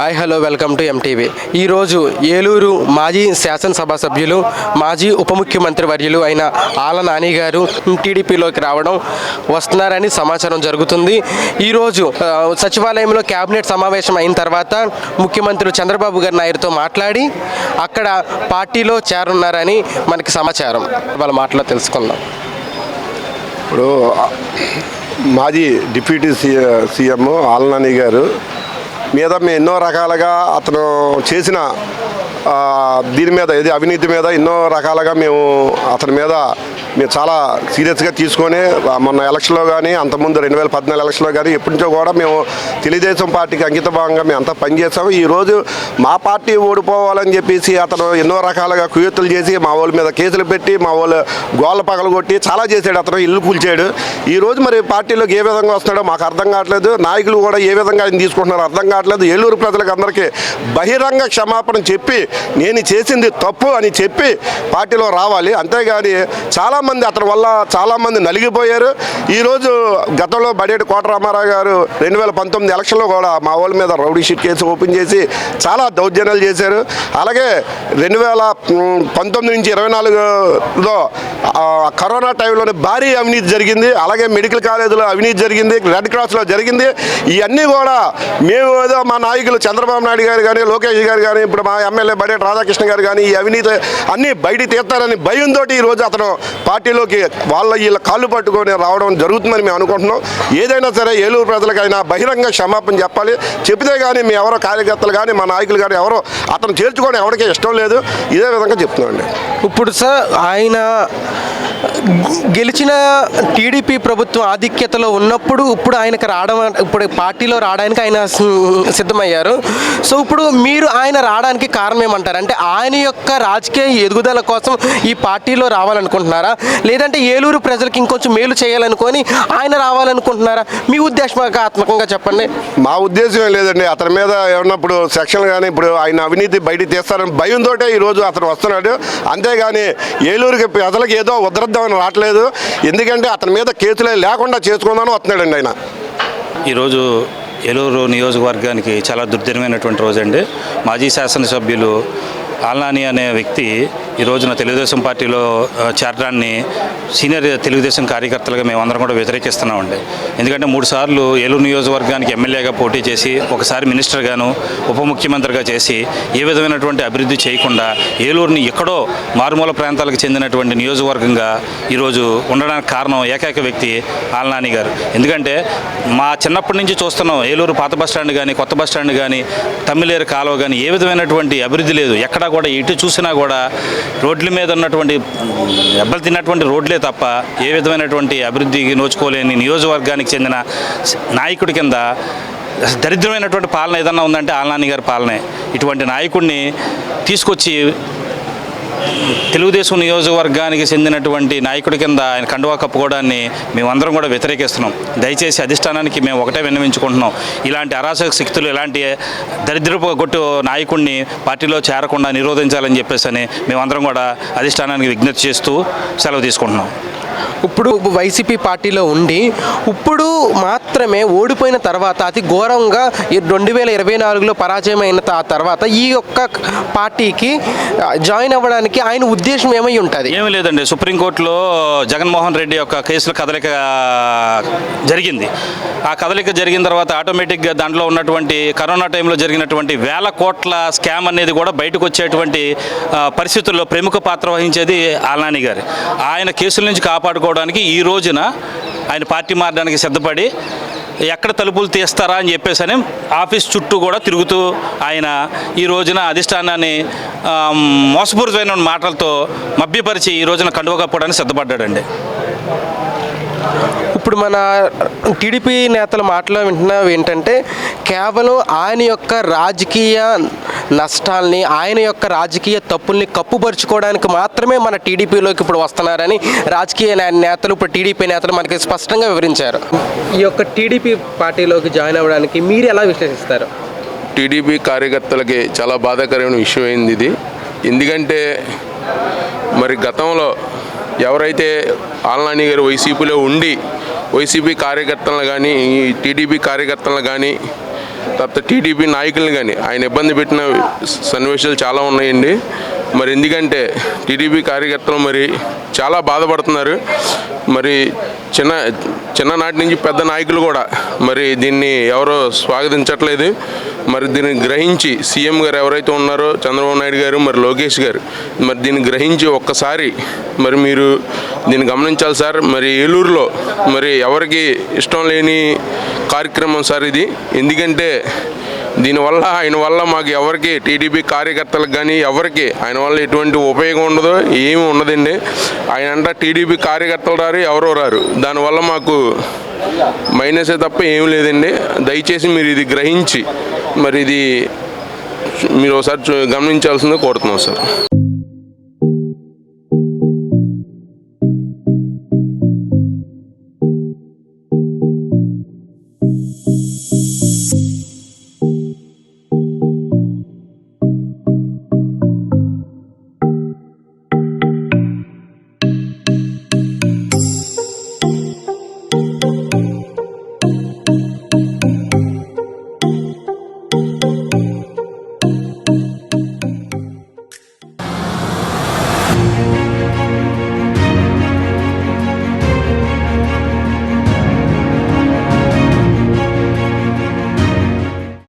Hi hello welcome to MTV ఈరోజు ఏలూరు మాజీ శాసనసభ సభ్యులు మాజీ ఉప ముఖ్యమంత్రి వర్యులు అయిన ఆల నాని గారు టీడీపీలోకి రావడం వస్తున్నారని సమాచారం జరుగుతుంది. ఈరోజు సచివాలయంలో కేబినెట్ సమావేశం అయిన తర్వాత ముఖ్యమంత్రి చంద్రబాబు గారి నాయుడుతో మాట్లాడి అక్కడ పార్టీలో చేరున్నారని మనకి సమాచారం. వాళ్ళ మాటలో తెలుసుకుందాం. ఇప్పుడు మాజీ డిప్యూటీ సీ సీఎం ఆలనాని గారు మీద మేము ఎన్నో రకాలుగా అతను చేసిన దీని మీద ఇది అవినీతి మీద ఎన్నో రకాలుగా మేము అతని మీద మేము చాలా సీరియస్గా తీసుకొని మొన్న ఎలక్షన్లో కానీ అంతకుముందు రెండు వేల పద్నాలుగు ఎలక్షన్లో కానీ ఎప్పటి నుంచో కూడా మేము తెలుగుదేశం పార్టీకి అంకిత భాగంగా మేము అంతా పనిచేసాము ఈరోజు మా పార్టీ ఓడిపోవాలని చెప్పేసి అతను ఎన్నో రకాలుగా కుయత్తులు చేసి మా వాళ్ళ మీద కేసులు పెట్టి మా వాళ్ళు గోళ్ళ పగలగొట్టి చాలా చేశాడు. అతను ఇల్లు కూల్చాడు. ఈరోజు మరి పార్టీలోకి ఏ విధంగా వస్తున్నాడో మాకు అర్థం కావట్లేదు. నాయకులు కూడా ఏ విధంగా ఆయన తీసుకుంటున్నారో అర్థం కావట్లేదు. ఏలూరు ప్రజలకు అందరికీ బహిరంగ క్షమాపణ చెప్పి నేను చేసింది తప్పు అని చెప్పి పార్టీలో రావాలి. అంతేగాని చాలామంది అతని వల్ల చాలామంది నలిగిపోయారు. ఈరోజు గతంలో బడేటి కోట రామారావు గారు రెండు వేల పంతొమ్మిది ఎలక్షన్లో కూడా మా వాళ్ళ మీద రౌడీ షీట్ కేసు ఓపెన్ చేసి చాలా దౌర్జన్యాలు చేశారు. అలాగే రెండు వేల పంతొమ్మిది నుంచి ఇరవై నాలుగులో కరోనా టైంలోనే భారీ అవినీతి జరిగింది. అలాగే మెడికల్ కాలేజీలో అవినీతి జరిగింది. రెడ్ క్రాస్లో జరిగింది. ఇవన్నీ కూడా మేము ఏదో మా నాయకులు చంద్రబాబు నాయుడు గారు కానీ లోకేష్ గారు కానీ ఇప్పుడు మా ఎమ్మెల్యే బడేటి రాధాకృష్ణ గారు కానీ ఈ అవినీతి అన్నీ బయట తీస్తారని భయంతో ఈరోజు అతను పార్టీలోకి వాళ్ళ వీళ్ళ కాళ్ళు పట్టుకొని రావడం జరుగుతుందని మేము అనుకుంటున్నాం. ఏదైనా సరే ఏలూరు ప్రజలకైనా బహిరంగ క్షమాపణ చెప్పాలి. చెప్తే కానీ మీ ఎవరో కార్యకర్తలు కానీ మా నాయకులు కానీ ఎవరో అతను చేర్చుకోవడం ఎవరికీ ఇష్టం లేదు. ఇదే విధంగా చెప్తున్నాం ఇప్పుడు సార్ ఆయన గెలిచిన టీడీపీ ప్రభుత్వం ఆధిక్యతలో ఉన్నప్పుడు ఇప్పుడు ఆయనకు రావడం ఇప్పుడు పార్టీలో రావడానికి ఆయన సిద్ధమయ్యారు. సో ఇప్పుడు మీరు ఆయన రావడానికి కారణం ఏమంటారు? అంటే ఆయన యొక్క రాజకీయ ఎదుగుదల కోసం ఈ పార్టీలో రావాలనుకుంటున్నారా? లేదంటే ఏలూరు ప్రజలకు ఇంకొంచెం మేలు చేయాలనుకొని ఆయన రావాలనుకుంటున్నారా? మీ ఉద్దేశాత్మకంగా చెప్పండి. మా ఉద్దేశం లేదండి. అతని మీద ఏమన్నప్పుడు సెక్షన్ కానీ ఇప్పుడు ఆయన అవినీతి బయట తీస్తారని భయంతో ఈరోజు అతను వస్తున్నాడు. అంతేగాని ఏలూరుకి ప్రజలకు ఏదో చేద్దామని రావట్లేదు. ఎందుకంటే అతని మీద కేసులే లేకుండా చేసుకుందామని వస్తున్నాడండి ఆయన. ఈరోజు ఏలూరు నియోజకవర్గానికి చాలా దుర్దినమైనటువంటి రోజు అండి మాజీ శాసనసభ్యులు ఆల్నాని అనే వ్యక్తి ఈ రోజున తెలుగుదేశం పార్టీలో చేరడాన్ని సీనియర్ తెలుగుదేశం కార్యకర్తలుగా మేమందరం కూడా వ్యతిరేకిస్తున్నామండి. ఎందుకంటే మూడు సార్లు ఏలూరు నియోజకవర్గానికి ఎమ్మెల్యేగా పోటీ చేసి ఒకసారి మినిస్టర్గాను ఉప ముఖ్యమంత్రిగా చేసి ఏ విధమైనటువంటి అభివృద్ధి చేయకుండా ఏలూరుని ఎక్కడో మారుమూల ప్రాంతాలకు చెందినటువంటి నియోజకవర్గంగా ఈరోజు ఉండడానికి కారణం ఏకైక వ్యక్తి ఆల్నాని గారు. ఎందుకంటే మా చిన్నప్పటి నుంచి చూస్తున్నాం ఏలూరు పాత బస్ స్టాండ్ కానీ కొత్త బస్ స్టాండ్ కానీ తమిళేరు కాలువ కానీ ఏ విధమైనటువంటి అభివృద్ధి లేదు. ఎక్కడా కూడా ఎటు చూసినా కూడా రోడ్ల మీద ఉన్నటువంటి దెబ్బలు తిన్నటువంటి రోడ్లే తప్ప ఏ విధమైనటువంటి అభివృద్ధికి నోచుకోలేని నియోజకవర్గానికి చెందిన నాయకుడి కింద దరిద్రమైనటువంటి పాలన ఏదన్నా ఉందంటే ఆల్నాని గారి పాలనే. ఇటువంటి నాయకుడిని తీసుకొచ్చి తెలుగుదేశం నియోజకవర్గానికి చెందినటువంటి నాయకుడి కింద ఆయన కండువా కప్పుకోవడాన్ని మేమందరం కూడా వ్యతిరేకిస్తున్నాం. దయచేసి అధిష్టానానికి మేము ఒకటే విన్నవించుకుంటున్నాం. ఇలాంటి అరాచక శక్తులు ఇలాంటి దరిద్రపు గొట్టు నాయకుడిని పార్టీలో చేరకుండా నిరోధించాలని చెప్పేసి అని మేమందరం కూడా అధిష్టానానికి విజ్ఞప్తి చేస్తూ సెలవు తీసుకుంటున్నాం. ఇప్పుడు వైసీపీ పార్టీలో ఉండి ఇప్పుడు మాత్రమే ఓడిపోయిన తర్వాత అతి ఘోరంగా రెండు వేల ఇరవై నాలుగులో పరాజయం అయిన తర్వాత ఈ యొక్క పార్టీకి జాయిన్ అవ్వడానికి ఆయన ఉద్దేశం ఏమై ఉంటుంది? ఏమీ లేదండి. సుప్రీంకోర్టులో జగన్మోహన్ రెడ్డి యొక్క కేసుల కదలిక జరిగింది. ఆ కదలిక జరిగిన తర్వాత ఆటోమేటిక్గా దాంట్లో ఉన్నటువంటి కరోనా టైంలో జరిగినటువంటి వేల కోట్ల స్కామ్ అనేది కూడా బయటకు వచ్చేటువంటి పరిస్థితుల్లో ప్రముఖ పాత్ర వహించేది ఆల్నాని గారు. ఆయన కేసుల నుంచి కాపాడుకోవడానికి ఈ రోజున ఆయన పార్టీ మారడానికి సిద్ధపడి ఎక్కడ తలుపులు తీస్తారా అని చెప్పేసి అని ఆఫీస్ చుట్టూ కూడా తిరుగుతూ ఆయన ఈ రోజున అధిష్టానాన్ని మోసపూరితమైన మాటలతో మభ్యపరిచి ఈ రోజున కండువకపోవడానికి సిద్ధపడ్డాడండి. ఇప్పుడు మన టీడీపీ నేతల మాటలు వింటున్నవి ఏంటంటే కేవలం ఆయన యొక్క రాజకీయ నష్టాల్ని ఆయన యొక్క రాజకీయ తప్పుల్ని కప్పుపరుచుకోవడానికి మాత్రమే మన టీడీపీలోకి ఇప్పుడు వస్తున్నారని రాజకీయ నేతలు ఇప్పుడు టీడీపీ నేతలు మనకి స్పష్టంగా వివరించారు. ఈ యొక్క టీడీపీ పార్టీలోకి జాయిన్ అవ్వడానికి మీరు ఎలా విశ్లేషిస్తారు? టీడీపీ కార్యకర్తలకి చాలా బాధాకరమైన విషయం అయింది ఇది. ఎందుకంటే మరి గతంలో ఎవరైతే ఆల్నాని గారు వైసీపీలో ఉండి వైసీపీ కార్యకర్తలను కానీ ఈ టీడీపీ కార్యకర్తలను కానీ తర్వాత టీడీపీ నాయకులను కానీ ఆయన ఇబ్బంది పెట్టిన సన్నివేశాలు చాలా ఉన్నాయండి. మరి ఎందుకంటే టీడీపీ కార్యకర్తలు మరి చాలా బాధపడుతున్నారు. మరి చిన్న చిన్ననాటి నుంచి పెద్ద నాయకులు కూడా మరి దీన్ని ఎవరో స్వాగతించట్లేదు. మరి దీన్ని గ్రహించి సీఎం గారు ఎవరైతే ఉన్నారో చంద్రబాబు నాయుడు గారు మరి లోకేష్ గారు మరి దీన్ని గ్రహించి ఒక్కసారి మరి మీరు దీన్ని గమనించాలి సార్. మరి ఏలూరులో మరి ఎవరికి ఇష్టం లేని కార్యక్రమం సార్ ఇది. ఎందుకంటే దీనివల్ల ఆయన వల్ల మాకు ఎవరికి టీడీపీ కార్యకర్తలకు కానీ ఎవరికి ఆయన వల్ల ఎటువంటి ఉపయోగం ఉండదు ఏమి ఉండదండి. ఆయన అంట టీడీపీ కార్యకర్తలు రారు ఎవరో రారు. దానివల్ల మాకు మైనసే తప్ప ఏం లేదండి. దయచేసి మీరు ఇది గ్రహించి మరి ఇది మీరు ఒకసారి చూ- గమనించాల్సిందే కోరుతున్నాం సార్.